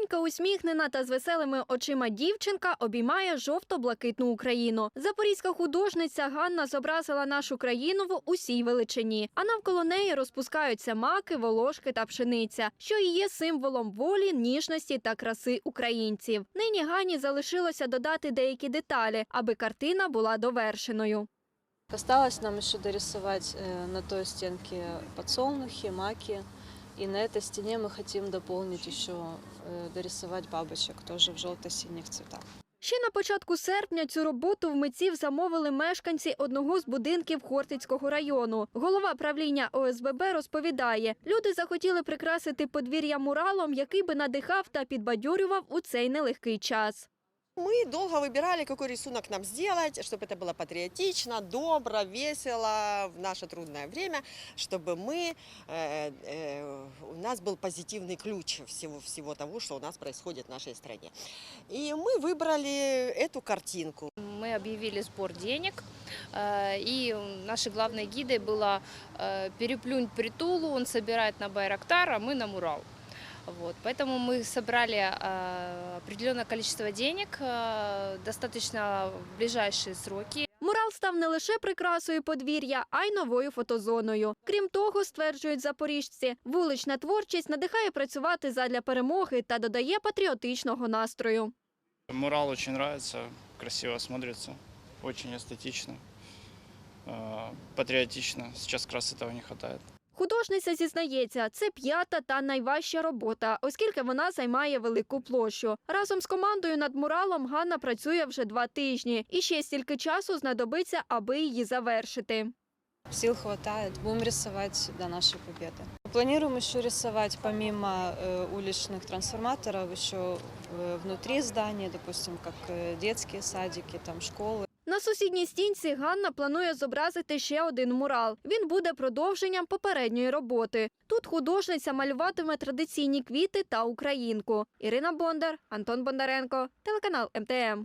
Маленька, усміхнена та з веселими очима дівчинка обіймає жовто-блакитну Україну. Запорізька художниця Ганна зобразила нашу країну в усій величині. А навколо неї розпускаються маки, волошки та пшениця, що і є символом волі, ніжності та краси українців. Нині Гані залишилося додати деякі деталі, аби картина була довершеною. Осталось нам еще дорисовать э, на той стенке подсолнухи, маки. И на этой стене мы хотим дополнить еще, э, дорисовать бабочек, тоже в желто-синих цветах. Ще на початку серпня цю роботу в митців замовили мешканці одного з будинків Хортицького району. Голова правління ОСББ розповідає, люди захотіли прикрасити подвір'я муралом, який би надихав та підбадьорював у цей нелегкий час. Мы долго выбирали, какой рисунок нам сделать, чтобы это было патриотично, добро, весело в наше трудное время, чтобы мы, э, э, у нас был позитивный ключ всего, всего того, что у нас происходит в нашей стране. И мы выбрали эту картинку. Мы объявили сбор денег, э, и нашей главной гидой было э, «Переплюнь притулу», он собирает на Байрактар, а мы на Мурал. Вот, поэтому мы собрали э, определенное количество денег, э, достаточно в ближайшие сроки. Мурал став не лише прикрасою подвір'я, а й новою фотозоною. Крім того, стверджують запоріжці, вулична творчість надихає працювати задля перемоги та додає патріотичного настрою. Мурал очень нравится, красиво смотрится, очень эстетично, э, патриотично. Сейчас как раз этого не хватает. Художниця зізнається, це п'ята та найважча робота, оскільки вона займає велику площу. Разом з командою над муралом Ганна працює вже два тижні, і ще стільки часу знадобиться, аби її завершити. Сил хватает, будем рисовать до нашей победы. Планируем еще рисовать помимо э, уличных трансформаторов еще э, внутри здания, допустим, как э, детские садики, там школы. Сусідній стінці Ганна планує зобразити ще один мурал. Він буде продовженням попередньої роботи. Тут художниця малюватиме традиційні квіти та українку. Ірина Бондар, Антон Бондаренко, телеканал МТМ.